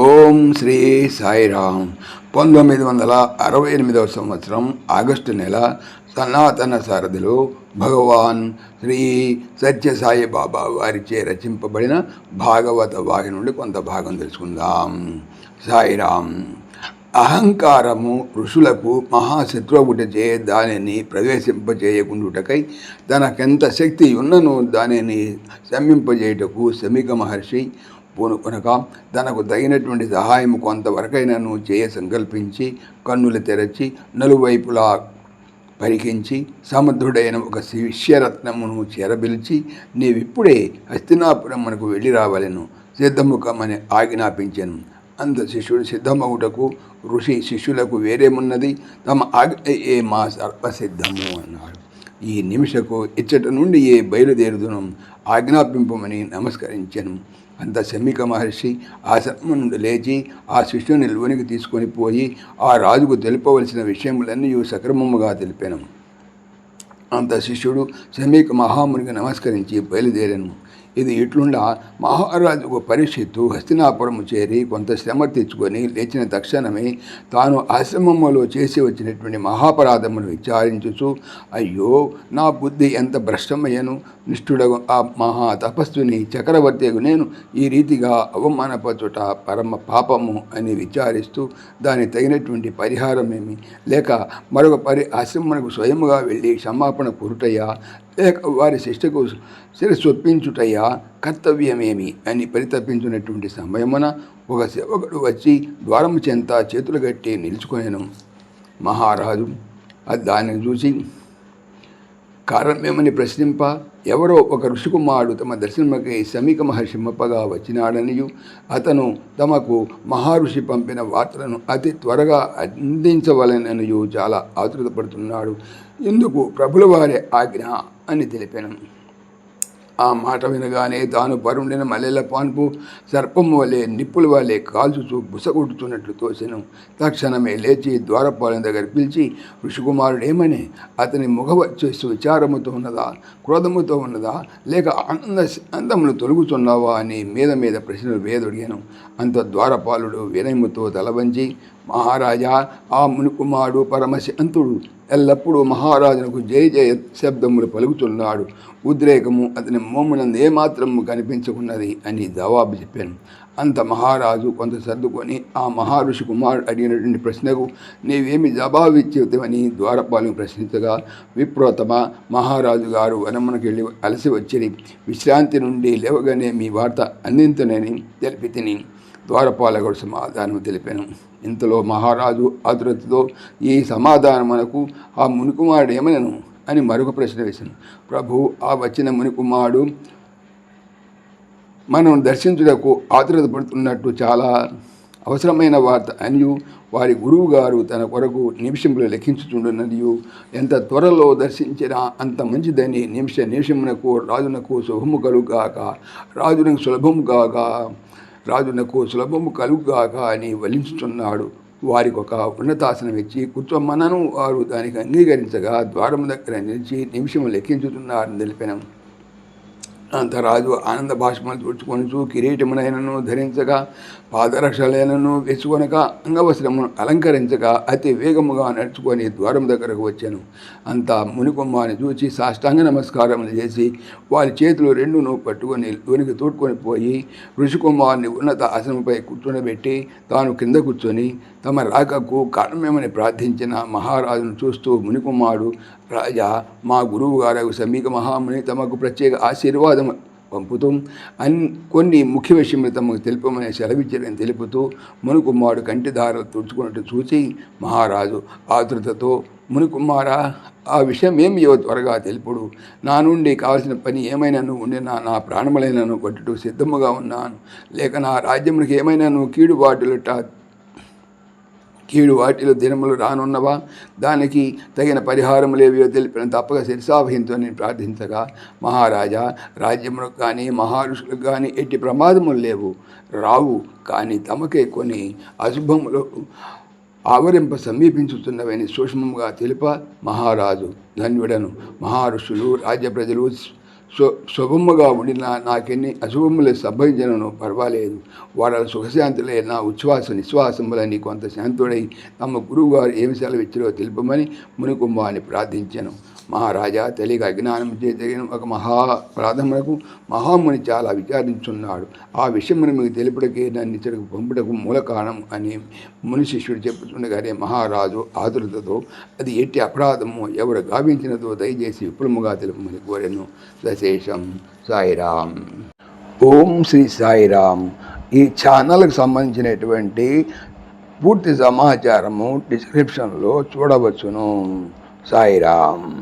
ఓం శ్రీ సాయిరామ్. పంతొమ్మిది వందల అరవై ఎనిమిదవ సంవత్సరం ఆగస్టు నెల సనాతన సారథిలో భగవాన్ శ్రీ సత్యసాయి బాబా వారిచే రచింపబడిన భాగవత వాగి నుండి కొంత భాగం తెలుసుకుందాం. సాయిరామ్ అహంకారము ఋషులకు మహాశత్రువుటచే దానిని ప్రవేశింపజేయకుండుటకై తనకెంత శక్తి ఉన్నను దానిని శమింపజేయుటకు శమిక మహర్షి పూనుకొనక తనకు తగినటువంటి సహాయం కొంతవరకైనను చేయ సంకల్పించి కన్నులు తెరచి నలువైపులా పరికించి సమర్థుడైన ఒక శిష్యరత్నమును చేరబిలిచి నీవిప్పుడే హస్తినాపురం మనకు వెళ్ళి రావాలను. సిద్ధముఖమని ఆజ్ఞాపించాను. అంత శిష్యుడు సిద్ధమగుటకు ఋషి శిష్యులకు వేరేమున్నది? తమ ఆజ్ఞ ఏ మా సర్వసిద్ధము అన్నాడు. ఈ నిమిషకు ఇచ్చట నుండి ఏ బయలుదేరుదును. ఆజ్ఞాపింపమని నమస్కరించాను. అంత శమిక మహర్షి ఆ శర్మ నుండి లేచి ఆ శిష్యుని లోనికి తీసుకొని పోయి ఆ రాజుకు తెలుపవలసిన విషయములన్నీ సక్రమముగా తెలిపాను. అంత శిష్యుడు శమీక మహామునికి నమస్కరించి బయలుదేరాను. ఇది ఇట్లుండా మహారాజుకు పరిషత్తు హస్తినాపురము చేరి కొంత శ్రమ తెచ్చుకొని లేచిన తక్షణమే తాను ఆశ్రమములో చేసి వచ్చినటువంటి మహాపరాధమును విచారించుచు అయ్యో నా బుద్ధి ఎంత భ్రష్టమయ్యను? నిష్ఠుడగు ఆ మహా తపస్సుని చక్రవర్తికు నేను ఈ రీతిగా అవమానపరచుట పరమ పాపము అని విచారిస్తూ దాని తగినటువంటి పరిహారమేమి? లేక మరొక పరి ఆశ్రమమునకు స్వయముగా వెళ్ళి క్షమాపణ కోరుటయ్యా లేక వారి శిష్టకు శిరస్సొప్పించుటయ్యా కర్తవ్యమేమి అని పరితపించినటువంటి సమయమున ఒక సేవకుడు వచ్చి ద్వారము చెంత చేతులు గట్టి నిలుచుకొనేను. మహారాజు అది దానిని చూసి కారణమేమని ప్రశ్నింప? ఎవరో ఒక ఋషికుమారుడు తమ దర్శనమకై సమీక మహర్షి మప్పగా వచ్చినాడనియు. అతను తమకు మహర్షి పంపిన వార్తలను అతి త్వరగా అందించవలననియు చాలా ఆతృతపడుతున్నాడు ఇందుకు ప్రభుల వారి ఆజ్ఞ అని తెలిపాను. ఆ మాట వినగానే తాను పరుండిన మల్లెల పాన్పు సర్పం వలె నిప్పుల వలె కాల్చుచూ బుసగొట్టుతున్నట్లు తోసెను తక్షణమే లేచి ద్వారపాలెం దగ్గర పిలిచి ఋషికుమారుడేమని? అతని ముఖవచ్చేసి విచారముతో ఉన్నదా? క్రోధముతో ఉన్నదా? లేక ఆనంద అందములు తొలుగుతున్నావా అని మీద మీద ప్రశ్నలు వేదొడిగాను. అంత ద్వారపాలుడు వినయముతో తలవంచి మహారాజా ఆ మునికుమారుడు పరమశాంతుడు ఎల్లప్పుడూ మహారాజునకు జయ జయ శబ్దములు పలుకుతున్నాడు. ఉద్రేకము అతని మోమునందు ఏమాత్రము కనిపించుకున్నది అని జవాబు చెప్పాను. అంత మహారాజు కొంత సర్దుకొని ఆ మహర్షి కుమారుడు అడిగినటువంటి ప్రశ్నకు నీవేమి జవాబు ఇచ్చేవని ద్వారపాలను ప్రశ్నించగా విప్రోతమ మహారాజు గారు వనమునకు వెళ్ళి అలసి వచ్చి విశ్రాంతి నుండి లేవగానే మీ వార్త అందించనని తెలిపి తిని ద్వారపాలకుడు సమాధానం తెలిపాను. ఇంతలో మహారాజు ఆతురతతో ఈ సమాధానం మనకు ఆ మునికుమారుడు ఏమనను అని మరొక ప్రశ్న వేశాను. ప్రభు ఆ వచ్చిన మునికుమారుడు మనం దర్శించుటకు ఆతురత పడుతున్నట్టు చాలా అవసరమైన వార్త అనియు వారి గురువు గారు తన కొరకు నిమిషంలో లెక్కించుచుండునదియు ఎంత త్వరలో దర్శించినా అంత మంచిదని నిమిష నిమిషమునకు రాజునకు శుభము కలుగాక రాజునకు సులభము కాక రాజునకు సులభము కలుగుగాక అని వలించుతున్నాడు వారికి ఒక ఉన్నతాసనం ఇచ్చి కూర్చోమనను వారు దానికి అంగీకరించగా ద్వారం దగ్గర నిలిచి నిమిషం లెక్కించుతున్నారని తెలిపినాం. అంత రాజు ఆనంద భాషమని తుడుచుకొనుచు కిరీటమునైనను ధరించగా పాదరక్షలైనను వెచ్చుకొనక అంగవస్త్రమును అలంకరించగా అతి వేగముగా నడుచుకొని ద్వారం దగ్గరకు వచ్చాను. అంతా మునికుమ్మని చూచి సాష్టాంగ నమస్కారములు చేసి వారి చేతులు రెండును పట్టుకొని లోనికి తోడుకొని పోయి ఋషికుమారుని ఉన్నత ఆసనంపై కూర్చొనబెట్టి తాను కింద కూర్చొని తమ రాకకు కారణమేమని ప్రార్థించిన మహారాజును చూస్తూ మునికుమారుడు రాజా మా గురువు గారు సమీక మహాముని తమకు ప్రత్యేక ఆశీర్వాదం పంపుతూ. అన్ కొన్ని ముఖ్య విషయములు తమకు తెలుపమని సెలవిచ్చారని తెలుపుతూ మునుకుమారుడు కంటిదారులు తుడుచుకున్నట్టు చూసి మహారాజు ఆతృతతో మునుకుమారా ఆ విషయం ఏమియో త్వరగా తెలుపుడు? నా నుండి కావలసిన పని ఏమైనాను? ఉండినా నా ప్రాణములైనను కొట్టుటూ సిద్ధముగా ఉన్నాను. లేక నా రాజ్యమునికి ఏమైనాను? కీడుబాటులుట కీడు వాటిలో దినములు రానున్నవా? దానికి తగిన పరిహారములేవియో తెలిపిన తప్పక శిరసావహింతో నేను ప్రార్థించగా మహారాజా రాజ్యములకు కానీ మహారుషులకు కానీ ఎట్టి ప్రమాదములు లేవు. రావు కానీ తమకే కొన్ని అశుభములు ఆవరింప సమీపించుతున్నవని సూక్ష్మంగా తెలుప మహారాజు ధన్యుడను. మహారుషులు రాజ్య ప్రజలు శు శుభముగా ఉండినా నాకెన్ని అశుభములు సంభవించను పర్వాలేదు. వాళ్ళ సుఖశాంతులే నా ఉచ్ఛ్వాస నిశ్వాసములని కొంత శాంతుడై తమ గురువుగారు ఏమి సెలవిచ్చారో తెలుపమని అని ప్రార్థించాను. మహారాజా తెలియక అజ్ఞానం చే జరిగిన ఒక మహా ప్రాధములకు మహాముని చాలా విచారించున్నాడు. ఆ విషయమును మీకు తెలుపుటకే నన్ను ఇతడికి పంపుటకు మూల కారణం అని ముని శిష్యుడు చెప్పుతుండగానే మహారాజు ఆతురతతో అది ఎట్టి అపరాధము ఎవరు గావించినదో దయచేసి విపులముగా తెలుపమని కోరెను. సశేషం సాయిరామ్. ఓం శ్రీ సాయిరామ్. ఈ ఛానల్కి సంబంధించినటువంటి పూర్తి సమాచారము డిస్క్రిప్షన్లో చూడవచ్చును. సాయిరామ్.